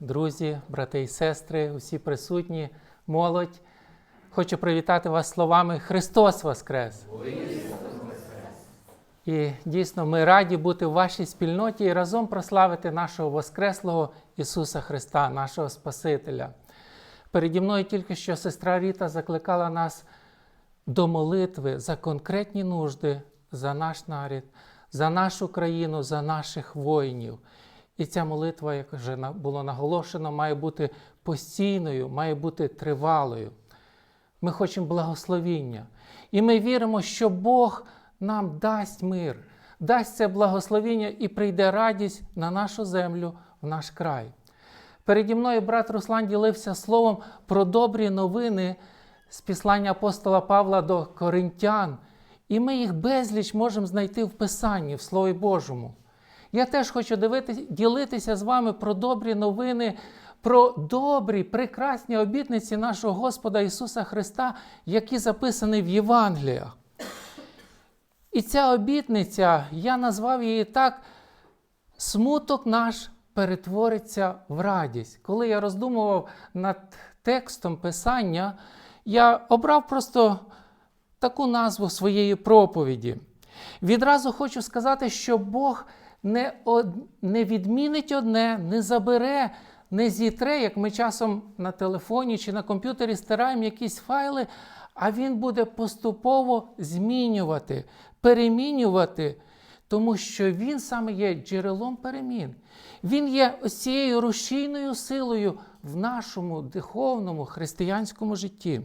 Друзі, брати і сестри, усі присутні, молодь. Хочу привітати вас словами Христос Воскрес! І дійсно ми раді бути в вашій спільноті і разом прославити нашого Воскреслого Ісуса Христа, нашого Спасителя. Переді мною тільки що сестра Ріта закликала нас до молитви за конкретні нужди, за наш нарід, за нашу країну, за наших воїнів. І ця молитва, як вже було наголошено, має бути постійною, має бути тривалою. Ми хочемо благословіння. І ми віримо, що Бог нам дасть мир, дасть це благословіння і прийде радість на нашу землю, в наш край. Переді мною брат Руслан ділився словом про добрі новини з післання апостола Павла до Коринтян. І ми їх безліч можемо знайти в Писанні, в Слові Божому. Я теж хочу дивитись, ділитися з вами про добрі новини, про добрі, прекрасні обітниці нашого Господа Ісуса Христа, які записані в Євангеліях. І ця обітниця, я назвав її так: смуток наш перетвориться в радість. Коли я роздумував над текстом Писання, я обрав просто таку назву своєї проповіді. Відразу хочу сказати, що Бог не, од... не відмінить одне, не забере, не зітре, як ми часом на телефоні чи на комп'ютері стираємо якісь файли, а Він буде поступово змінювати, перемінювати, тому що Він саме є джерелом перемін. Він є цією рушійною силою в нашому духовному християнському житті.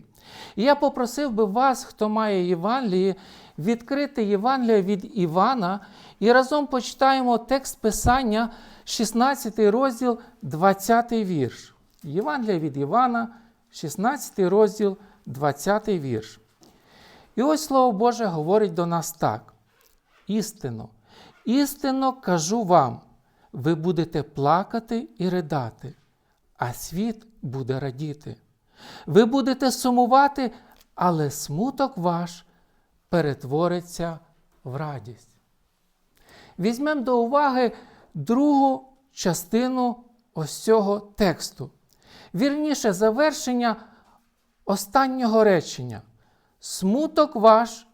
І я попросив би вас, хто має Євангеліє, відкрити Євангеліє від Івана і разом почитаємо текст Писання, 16 розділ, 20 вірш. Євангелія від Івана, 16 розділ, 20 вірш. І ось Слово Боже говорить до нас так: істинно, істинно кажу вам, ви будете плакати і ридати, а світ буде радіти. Ви будете сумувати, але смуток ваш перетвориться в радість. Візьмемо до уваги другу частину ось цього тексту. Вірніше, завершення останнього речення. Смуток ваш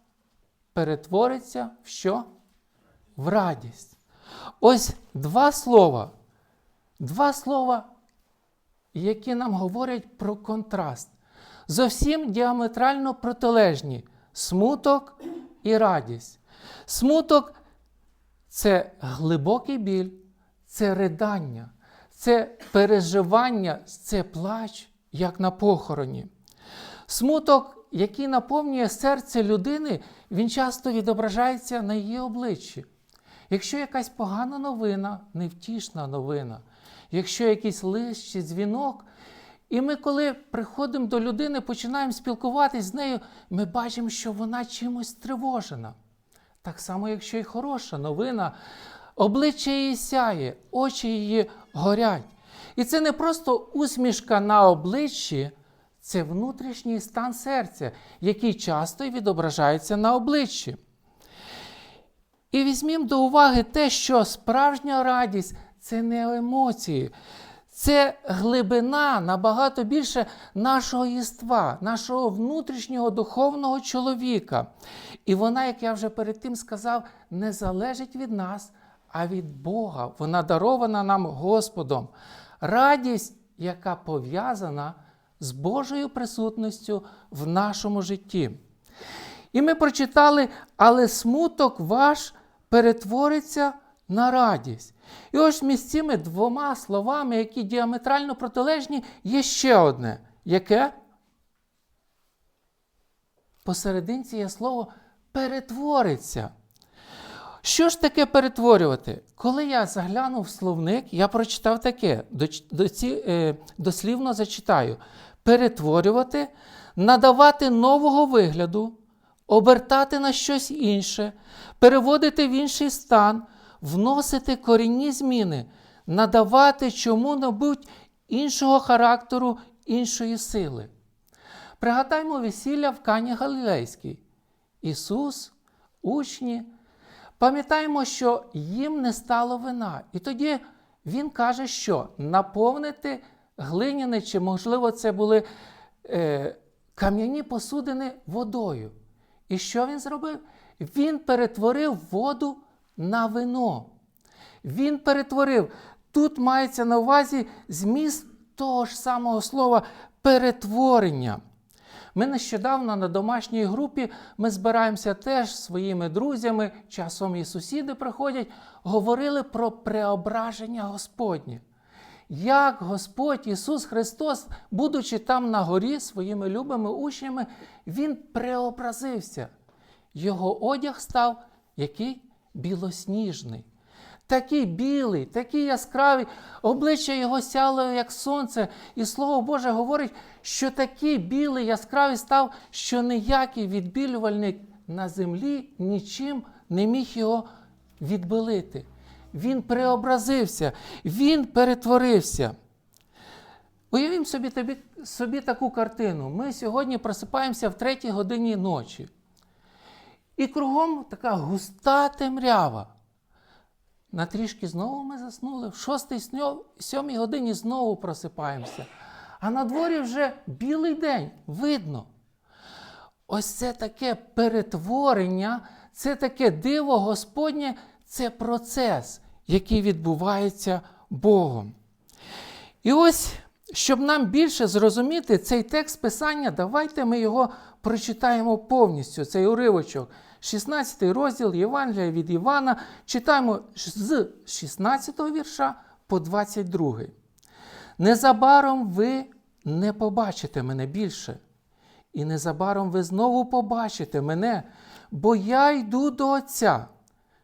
перетвориться в що? В радість. Ось два слова. Два слова, які нам говорять про контраст. Зовсім діаметрально протилежні смуток і радість. Смуток це глибокий біль, це ридання, це переживання, це плач, як на похороні. Смуток, який наповнює серце людини, він часто відображається на її обличчі. Якщо якась погана новина, невтішна новина, якщо якийсь лист чи дзвінок, і ми, коли приходимо до людини, починаємо спілкуватись з нею, ми бачимо, що вона чимось стривожена. Так само, якщо й хороша новина, обличчя її сяє, очі її горять. І це не просто усмішка на обличчі, це внутрішній стан серця, який часто відображається на обличчі. І візьмімо до уваги те, що справжня радість це не емоції, це глибина набагато більше нашого єства, нашого внутрішнього духовного чоловіка. І вона, як я вже перед тим сказав, не залежить від нас, а від Бога. Вона дарована нам Господом. Радість, яка пов'язана з Божою присутністю в нашому житті. І ми прочитали, але смуток ваш перетвориться на радість. І ось між цими двома словами, які діаметрально протилежні, є ще одне. Яке? Посерединці є слово перетвориться. Що ж таке перетворювати? Коли я заглянув в словник, я прочитав таке, е, дослівно зачитаю: перетворювати, надавати нового вигляду, обертати на щось інше, переводити в інший стан, вносити корінні зміни, надавати чому-небудь іншого характеру, іншої сили. Пригадаймо весілля в Кані Галілейській. Ісус, учні. Пам'ятаємо, що їм не стало вина. І тоді Він каже, що наповнити глиняне, чи, можливо, це були е, кам'яні посудини водою. І що він зробив? Він перетворив воду на вино. Він перетворив. Тут мається на увазі зміст того ж самого слова перетворення. Ми нещодавно на домашній групі ми збираємося теж своїми друзями, часом і сусіди приходять, говорили про преображення Господнє. Як Господь Ісус Христос, будучи там на горі своїми любими учнями, Він преобразився. Його одяг став який білосніжний. Такий білий, такий яскравий, обличчя його сяло, як сонце, і Слово Боже говорить, що такий білий яскравий став, що ніякий відбілювальник на землі нічим не міг його відбилити. Він преобразився, він перетворився. Уявімо собі, собі таку картину. Ми сьогодні просипаємося в третій годині ночі. І кругом така густа темрява. На трішки знову ми заснули, в шостій, сьомій годині знову просипаємося. А на дворі вже білий день, видно. Ось це таке перетворення, це таке диво Господнє, це процес, який відбувається Богом. І ось, щоб нам більше зрозуміти цей текст Писання, давайте ми його прочитаємо повністю, цей уривочок. 16 розділ Євангелія від Івана читаємо з 16 вірша по 22. Незабаром ви не побачите мене більше, і незабаром ви знову побачите мене, бо я йду до Отця.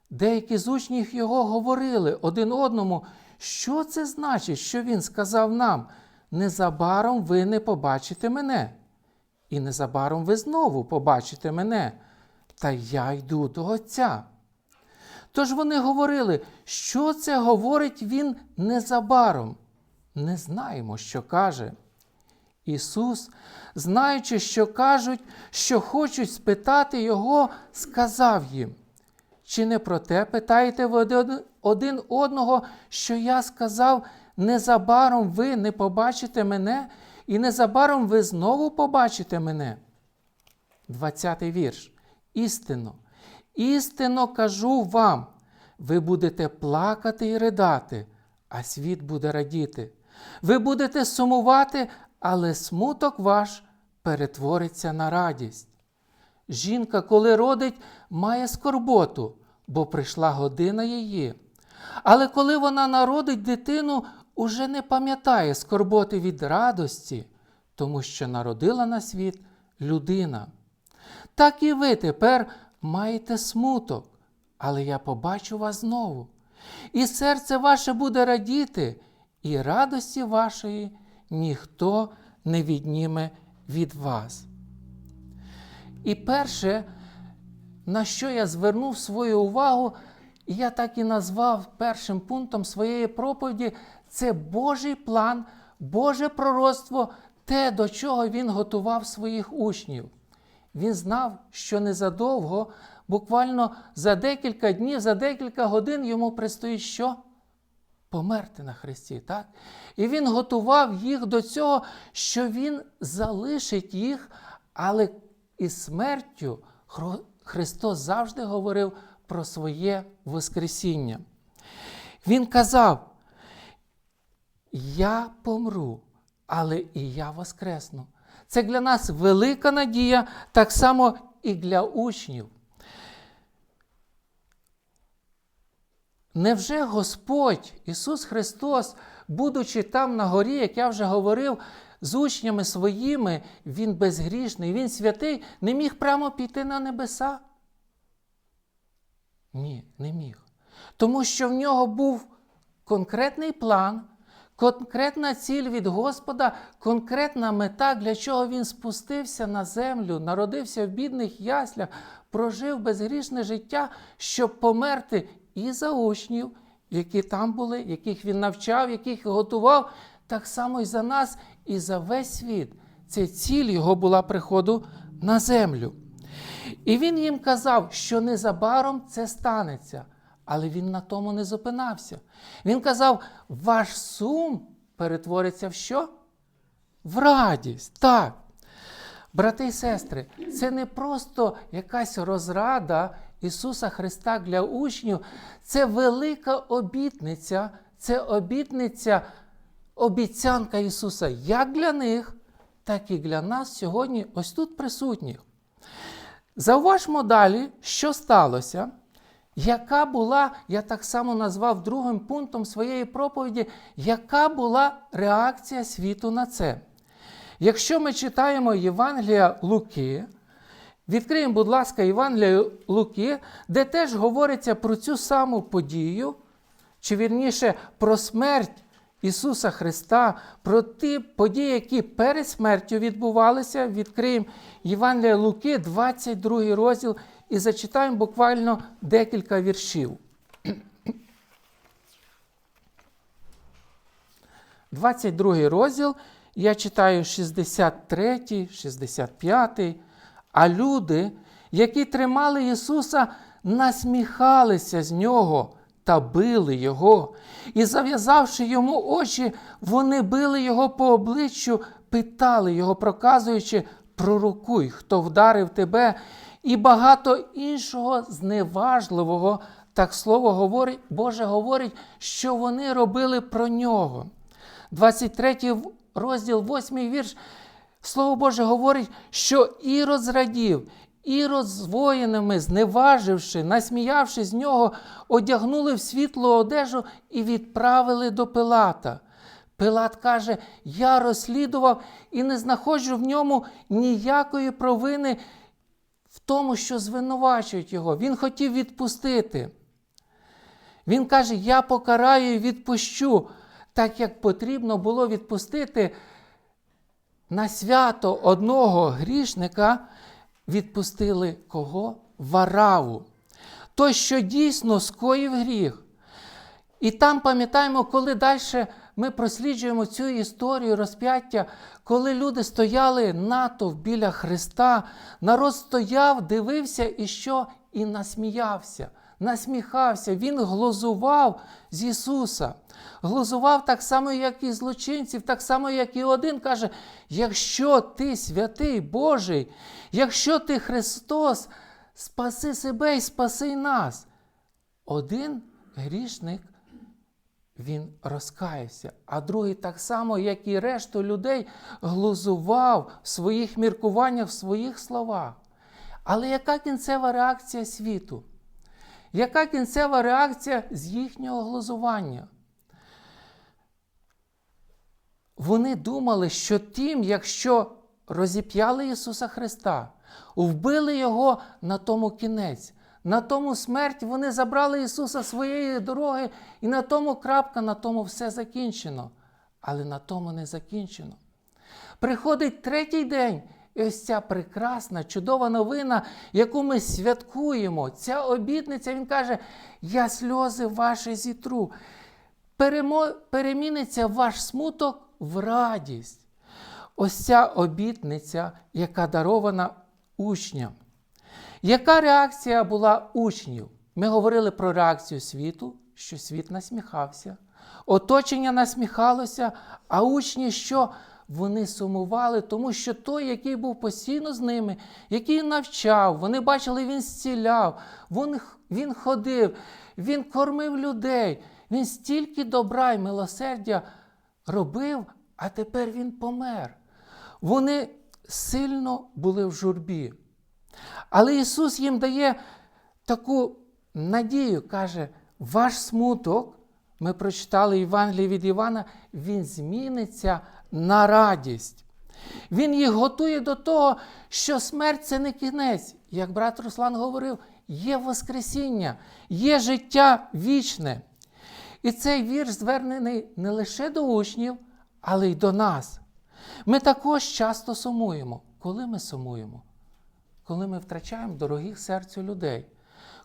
Деякі з учнів його говорили один одному, що це значить, що він сказав нам: незабаром ви не побачите мене, і незабаром ви знову побачите мене та я йду до Отця. Тож вони говорили, що це говорить Він незабаром. Не знаємо, що каже. Ісус, знаючи, що кажуть, що хочуть спитати Його, сказав їм. Чи не про те питаєте ви один одного, що я сказав, незабаром ви не побачите мене, і незабаром ви знову побачите мене? 20 вірш. Істинно, істинно кажу вам, ви будете плакати і ридати, а світ буде радіти. Ви будете сумувати, але смуток ваш перетвориться на радість. Жінка, коли родить, має скорботу, бо прийшла година її. Але коли вона народить дитину, уже не пам'ятає скорботи від радості, тому що народила на світ людина. Так і ви тепер маєте смуток, але я побачу вас знову. І серце ваше буде радіти, і радості вашої ніхто не відніме від вас. І перше, на що я звернув свою увагу, я так і назвав першим пунктом своєї проповіді, це Божий план, Боже пророцтво, те, до чого Він готував своїх учнів. Він знав, що незадовго, буквально за декілька днів, за декілька годин йому предстоїть що? Померти на Христі. так? І він готував їх до цього, що Він залишить їх, але із смертю Христос завжди говорив про своє Воскресіння. Він казав: Я помру, але і я воскресну. Це для нас велика надія, так само і для учнів. Невже Господь Ісус Христос, будучи там на горі, як я вже говорив, з учнями своїми, Він безгрішний, Він святий, не міг прямо піти на небеса? Ні, не міг. Тому що в нього був конкретний план, конкретна ціль від Господа, конкретна мета, для чого він спустився на землю, народився в бідних яслях, прожив безгрішне життя, щоб померти і за учнів, які там були, яких він навчав, яких готував, так само і за нас, і за весь світ. Це ціль його була приходу на землю. І він їм казав, що незабаром це станеться. Але він на тому не зупинався. Він казав: ваш сум перетвориться в що? В радість. Так. Брати і сестри, це не просто якась розрада Ісуса Христа для учнів, це велика обітниця, це обітниця, обіцянка Ісуса як для них, так і для нас сьогодні, ось тут присутніх. Зауважмо далі, що сталося, яка була, я так само назвав другим пунктом своєї проповіді, яка була реакція світу на це. Якщо ми читаємо Євангелія Луки, відкриємо, будь ласка, Євангелія Луки, де теж говориться про цю саму подію, чи вірніше про смерть Ісуса Христа, про ті події, які перед смертю відбувалися, відкриємо Євангелія Луки, 22 розділ, і зачитаємо буквально декілька віршів. 22 розділ, я читаю 63, 65. А люди, які тримали Ісуса, насміхалися з Нього та били Його. І, зав'язавши йому очі, вони били Його по обличчю, питали Його, проказуючи, пророкуй, хто вдарив тебе, і багато іншого зневажливого. Так слово говорить, Боже говорить, що вони робили про нього. 23 розділ, 8 вірш. Слово Боже говорить, що Ірод зрадів, Ірод з воїнами, зневаживши, насміявши з нього, одягнули в світлу одежу і відправили до Пилата. Пилат каже: Я розслідував і не знаходжу в ньому ніякої провини тому, що звинувачують його. Він хотів відпустити. Він каже: Я покараю і відпущу, так як потрібно було відпустити на свято одного грішника відпустили кого? Вараву. Той, що дійсно скоїв гріх. І там пам'ятаємо, коли далі ми просліджуємо цю історію розп'яття, коли люди стояли натовп біля Христа, народ стояв, дивився і що? І насміявся. Насміхався, він глузував з Ісуса. Глузував так само, як і злочинців, так само, як і один каже: якщо ти святий Божий, якщо ти Христос, спаси себе і спаси нас. Один грішник, він розкаявся, а другий так само, як і решту людей, глузував в своїх міркуваннях, в своїх словах. Але яка кінцева реакція світу? Яка кінцева реакція з їхнього глузування? Вони думали, що тим, якщо розіп'яли Ісуса Христа, вбили Його на тому кінець, на тому смерть вони забрали Ісуса своєї дороги, і на тому крапка, на тому все закінчено. Але на тому не закінчено. Приходить третій день, і ось ця прекрасна, чудова новина, яку ми святкуємо, ця обітниця, Він каже: Я сльози ваші зітру. Переміниться ваш смуток в радість. Ось ця обітниця, яка дарована учням. Яка реакція була учнів? Ми говорили про реакцію світу, що світ насміхався. Оточення насміхалося, а учні що? Вони сумували, тому що той, який був постійно з ними, який навчав, вони бачили, він зціляв, він, він ходив, він кормив людей, він стільки добра й милосердя робив, а тепер він помер. Вони сильно були в журбі. Але Ісус їм дає таку надію, каже, ваш смуток, ми прочитали Євангеліє від Івана, він зміниться на радість. Він їх готує до того, що смерть це не кінець. Як брат Руслан говорив, є Воскресіння, є життя вічне. І цей вірш звернений не лише до учнів, але й до нас. Ми також часто сумуємо. Коли ми сумуємо? Коли ми втрачаємо дорогих серцю людей.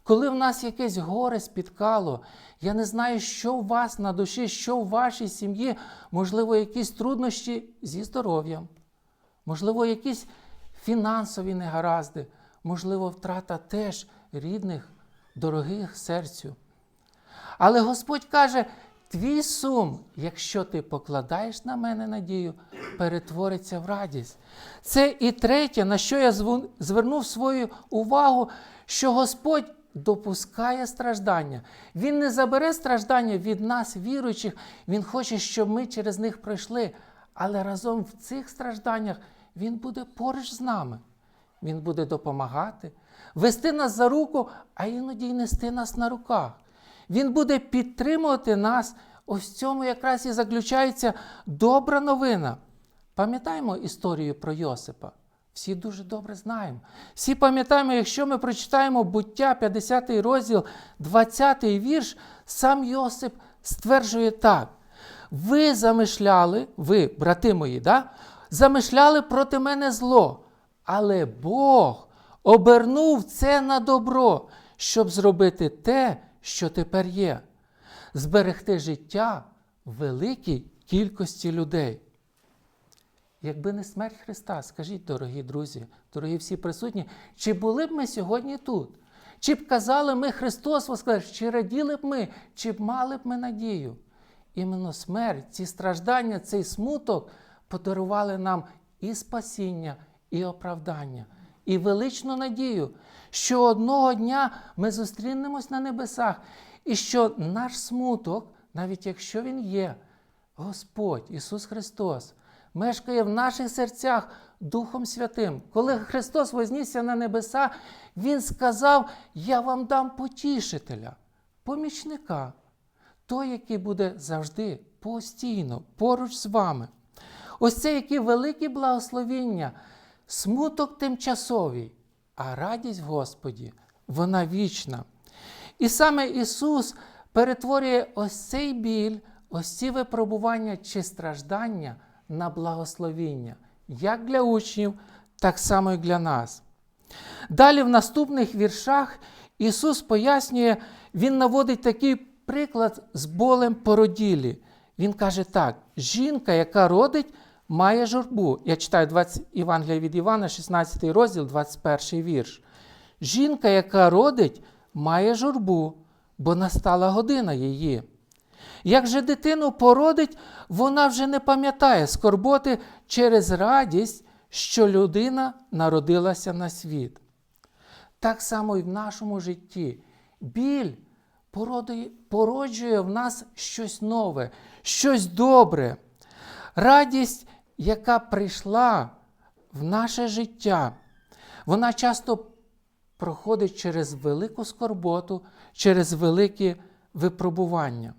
Коли в нас якесь горе спіткало, я не знаю, що у вас на душі, що у вашій сім'ї, можливо, якісь труднощі зі здоров'ям, можливо, якісь фінансові негаразди, можливо, втрата теж рідних, дорогих серцю. Але Господь каже: твій сум, якщо ти покладаєш на мене надію, перетвориться в радість. Це і третє, на що я звернув свою увагу, що Господь допускає страждання. Він не забере страждання від нас, віруючих. Він хоче, щоб ми через них пройшли. Але разом в цих стражданнях Він буде поруч з нами. Він буде допомагати, вести нас за руку, а іноді й нести нас на руках. Він буде підтримувати нас. Ось в цьому якраз і заключається добра новина. Пам'ятаємо історію про Йосипа? Всі дуже добре знаємо. Всі пам'ятаємо, якщо ми прочитаємо буття, 50 розділ, 20 вірш, сам Йосип стверджує так: ви замишляли, ви, брати мої, да? замишляли проти мене зло, але Бог обернув це на добро, щоб зробити те, що тепер є, зберегти життя великій кількості людей. Якби не смерть Христа, скажіть, дорогі друзі, дорогі всі присутні, чи були б ми сьогодні тут? Чи б казали ми Христос Воскрес, чи раділи б ми, чи б мали б ми надію? Іменно смерть, ці страждання, цей смуток подарували нам і спасіння, і оправдання, і величну надію, що одного дня ми зустрінемось на небесах, і що наш смуток, навіть якщо він є, Господь Ісус Христос мешкає в наших серцях Духом Святим. Коли Христос вознісся на небеса, Він сказав: Я вам дам потішителя, помічника, той, який буде завжди постійно поруч з вами. Ось це які великі благословіння, смуток тимчасовий, а радість Господі, вона вічна. І саме Ісус перетворює ось цей біль, ось ці випробування чи страждання на благословіння, як для учнів, так само і для нас. Далі в наступних віршах Ісус пояснює, Він наводить такий приклад з болем породілі. Він каже так: жінка, яка родить, має журбу. Я читаю 20, Євангелія від Івана, 16 розділ, 21 вірш. Жінка, яка родить, має журбу, бо настала година її. Як же дитину породить, вона вже не пам'ятає скорботи через радість, що людина народилася на світ. Так само і в нашому житті. Біль породує- породжує в нас щось нове, щось добре. Радість, яка прийшла в наше життя, вона часто проходить через велику скорботу, через великі випробування.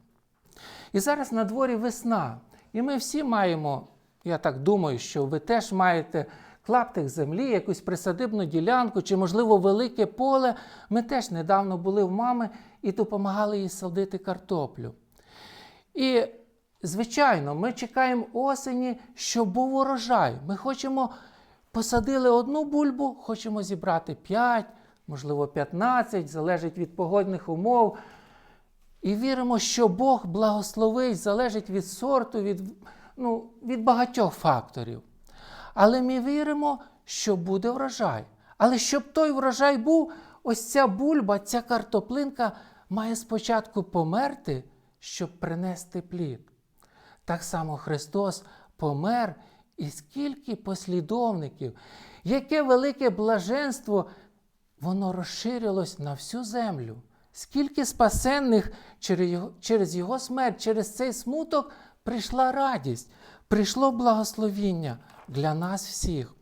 І зараз на дворі весна. І ми всі маємо, я так думаю, що ви теж маєте клаптик землі, якусь присадибну ділянку чи, можливо, велике поле. Ми теж недавно були в мами і допомагали їй садити картоплю. І, звичайно, ми чекаємо осені, щоб був урожай. Ми хочемо посадили одну бульбу, хочемо зібрати 5, можливо, 15, залежить від погодних умов. І віримо, що Бог благословить, залежить від сорту, від, ну, від багатьох факторів. Але ми віримо, що буде врожай. Але щоб той врожай був, ось ця бульба, ця картоплинка має спочатку померти, щоб принести плід. Так само Христос помер, і скільки послідовників, яке велике блаженство, воно розширилось на всю землю. Скільки спасенних через його, смерть, через цей смуток прийшла радість, прийшло благословіння для нас всіх.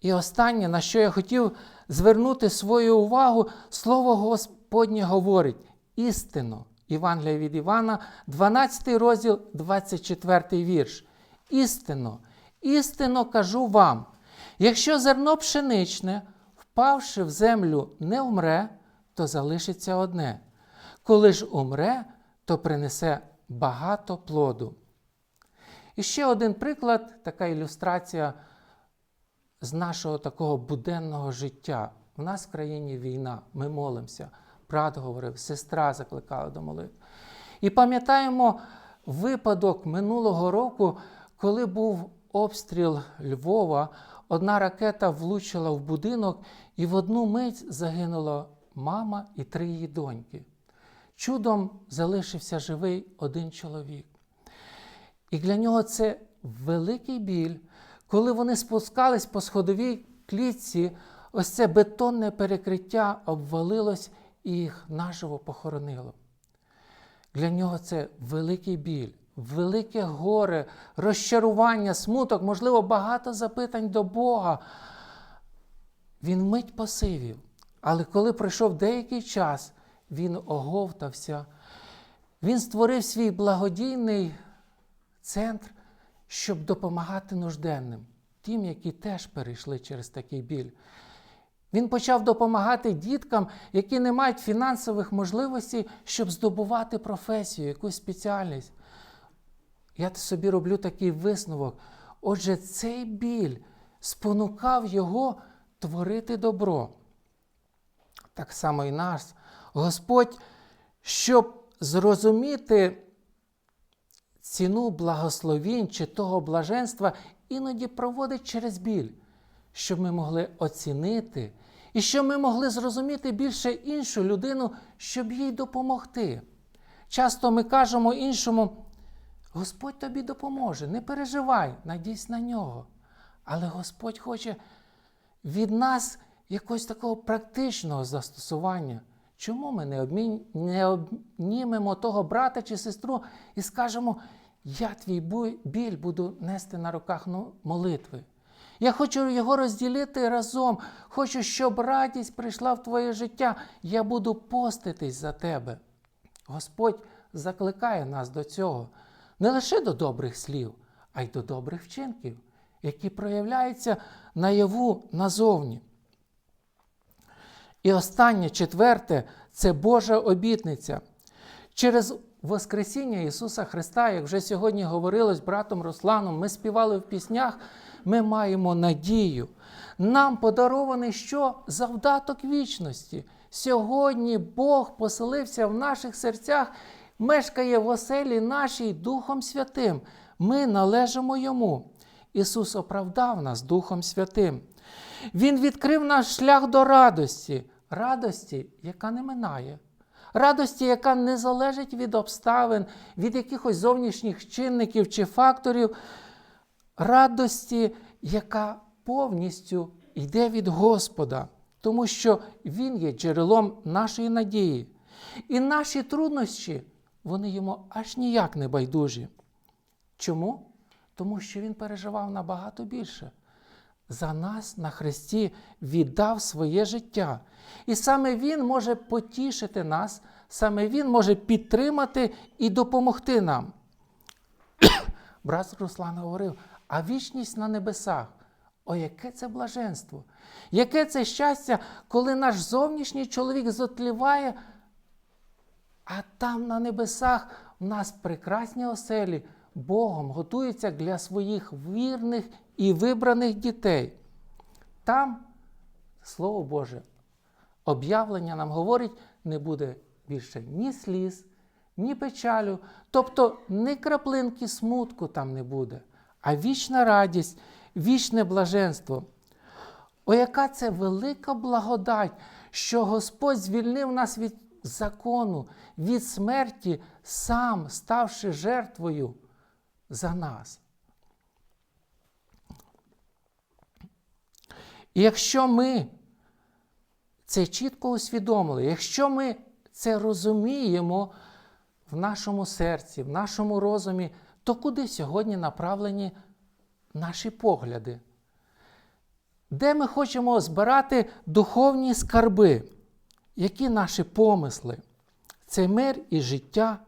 І останнє, на що я хотів звернути свою увагу, слово Господнє говорить істинно. Євангелія від Івана, 12 розділ, 24 вірш. Істинно, істинно кажу вам, якщо зерно пшеничне, впавши в землю, не вмре, то залишиться одне. Коли ж умре, то принесе багато плоду. І ще один приклад, така ілюстрація з нашого такого буденного життя. У нас в країні війна, ми молимося. Брат говорив, сестра закликала до молитви. І пам'ятаємо випадок минулого року, коли був обстріл Львова, одна ракета влучила в будинок, і в одну мить загинуло мама і три її доньки. Чудом залишився живий один чоловік. І для нього це великий біль, коли вони спускались по сходовій клітці, ось це бетонне перекриття обвалилось і їх наживо похоронило. Для нього це великий біль, велике горе, розчарування, смуток, можливо, багато запитань до Бога. Він мить посивів, але коли пройшов деякий час, він оговтався. Він створив свій благодійний центр, щоб допомагати нужденним, тим, які теж перейшли через такий біль. Він почав допомагати діткам, які не мають фінансових можливостей, щоб здобувати професію, якусь спеціальність. Я собі роблю такий висновок. Отже, цей біль спонукав його творити добро. Так само і нас. Господь, щоб зрозуміти ціну благословінь чи того блаженства, іноді проводить через біль, щоб ми могли оцінити і щоб ми могли зрозуміти більше іншу людину, щоб їй допомогти. Часто ми кажемо іншому, Господь тобі допоможе, не переживай, надійся на нього. Але Господь хоче від нас якогось такого практичного застосування. Чому ми не, обмін... не обнімемо того брата чи сестру і скажемо, я твій біль буду нести на руках ну, молитви. Я хочу його розділити разом. Хочу, щоб радість прийшла в твоє життя. Я буду поститись за тебе. Господь закликає нас до цього не лише до добрих слів, а й до добрих вчинків, які проявляються наяву назовні. І останнє, четверте, це Божа обітниця. Через Воскресіння Ісуса Христа, як вже сьогодні говорилось братом Русланом, ми співали в піснях, ми маємо надію. Нам подарований що? Завдаток вічності. Сьогодні Бог поселився в наших серцях, мешкає в оселі нашій Духом Святим. Ми належимо Йому. Ісус оправдав нас Духом Святим. Він відкрив наш шлях до радості, радості, яка не минає. Радості, яка не залежить від обставин, від якихось зовнішніх чинників чи факторів, радості, яка повністю йде від Господа, тому що Він є джерелом нашої надії. І наші труднощі, вони йому аж ніяк не байдужі. Чому? Тому що Він переживав набагато більше. За нас на Христі віддав своє життя. І саме Він може потішити нас, саме Він може підтримати і допомогти нам. Брат Руслан говорив, а вічність на небесах. О, яке це блаженство! Яке це щастя, коли наш зовнішній чоловік зотліває, а там на небесах в нас прекрасні оселі Богом готуються для своїх вірних і вибраних дітей. Там, Слово Боже, об'явлення нам говорить, не буде більше ні сліз, ні печалю, тобто ні краплинки смутку там не буде, а вічна радість, вічне блаженство. О, яка це велика благодать, що Господь звільнив нас від закону, від смерті, сам ставши жертвою за нас. І якщо ми це чітко усвідомили, якщо ми це розуміємо в нашому серці, в нашому розумі, то куди сьогодні направлені наші погляди? Де ми хочемо збирати духовні скарби? Які наші помисли? Це мир і життя.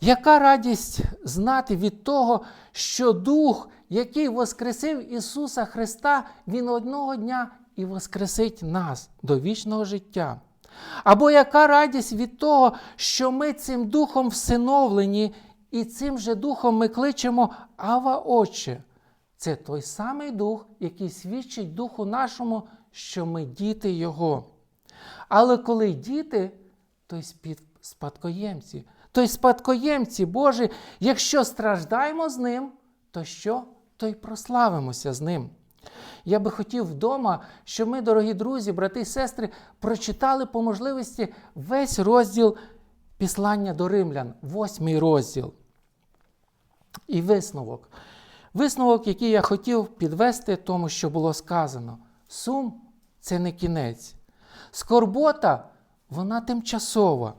Яка радість знати від того, що Дух, який Воскресив Ісуса Христа, Він одного дня і воскресить нас до вічного життя? Або яка радість від того, що ми цим Духом всиновлені, і цим же Духом ми кличемо Ава Отче? Це той самий Дух, який свідчить Духу нашому, що ми діти Його. Але коли діти, то й спадкоємці. То й спадкоємці Божі, якщо страждаємо з ним, то що? То й прославимося з ним. Я би хотів вдома, щоб ми, дорогі друзі, брати і сестри, прочитали по можливості весь розділ післання до римлян, восьмий розділ. І висновок. Висновок, який я хотів підвести тому, що було сказано. Сум це не кінець. Скорбота вона тимчасова.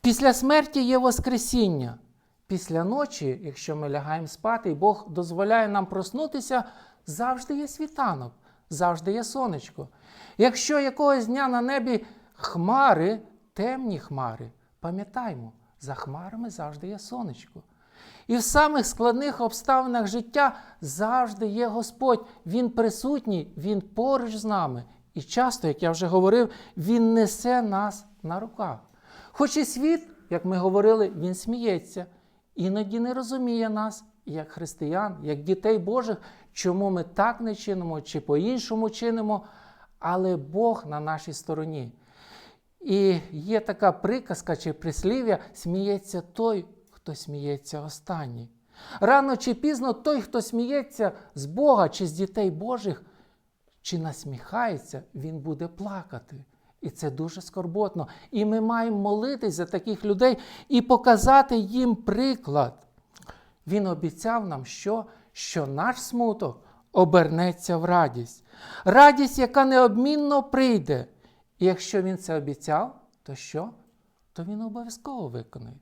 Після смерті є Воскресіння. Після ночі, якщо ми лягаємо спати, і Бог дозволяє нам проснутися, завжди є світанок, завжди є сонечко. Якщо якогось дня на небі хмари, темні хмари, пам'ятаймо, за хмарами завжди є сонечко. І в самих складних обставинах життя завжди є Господь. Він присутній, Він поруч з нами. І часто, як я вже говорив, Він несе нас на руках. Хоч і світ, як ми говорили, він сміється, іноді не розуміє нас, як християн, як дітей Божих, чому ми так не чинимо чи по-іншому чинимо, але Бог на нашій стороні. І є така приказка чи прислів'я: сміється той, хто сміється останній. Рано чи пізно той, хто сміється з Бога чи з дітей Божих, чи насміхається, він буде плакати. І це дуже скорботно. І ми маємо молитись за таких людей і показати їм приклад. Він обіцяв нам, що, що наш смуток обернеться в радість. Радість, яка неодмінно прийде. І якщо він це обіцяв, то що? То він обов'язково виконає.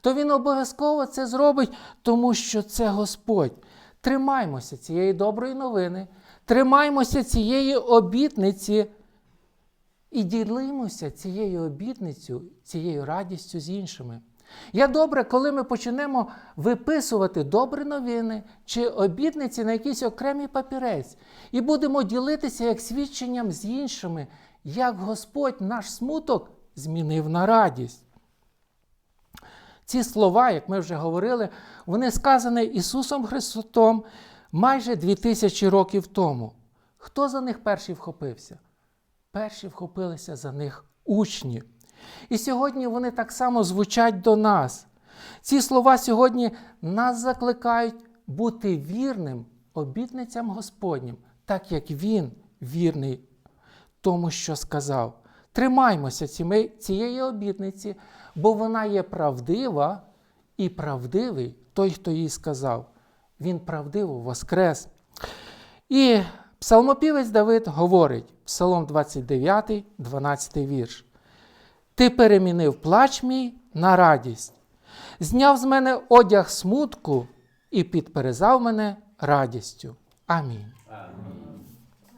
То він обов'язково це зробить, тому що це Господь. Тримаймося цієї доброї новини, тримаймося цієї обітниці і ділимося цією обітницею, цією радістю з іншими. Я добре, коли ми почнемо виписувати добрі новини чи обітниці на якийсь окремий папірець, і будемо ділитися як свідченням з іншими, як Господь наш смуток змінив на радість. Ці слова, як ми вже говорили, вони сказані Ісусом Христом майже 2000 років тому. Хто за них перший вхопився? Перші вхопилися за них учні. І сьогодні вони так само звучать до нас. Ці слова сьогодні нас закликають бути вірним обітницям Господнім, так як Він вірний тому, що сказав. Тримаймося цієї обітниці, бо вона є правдива і правдивий той, хто їй сказав. Він правдиво воскрес. І псалмопівець Давид говорить, Псалом 29, 12 вірш. Ти перемінив плач мій на радість, зняв з мене одяг смутку і підперезав мене радістю. Амінь. Амінь.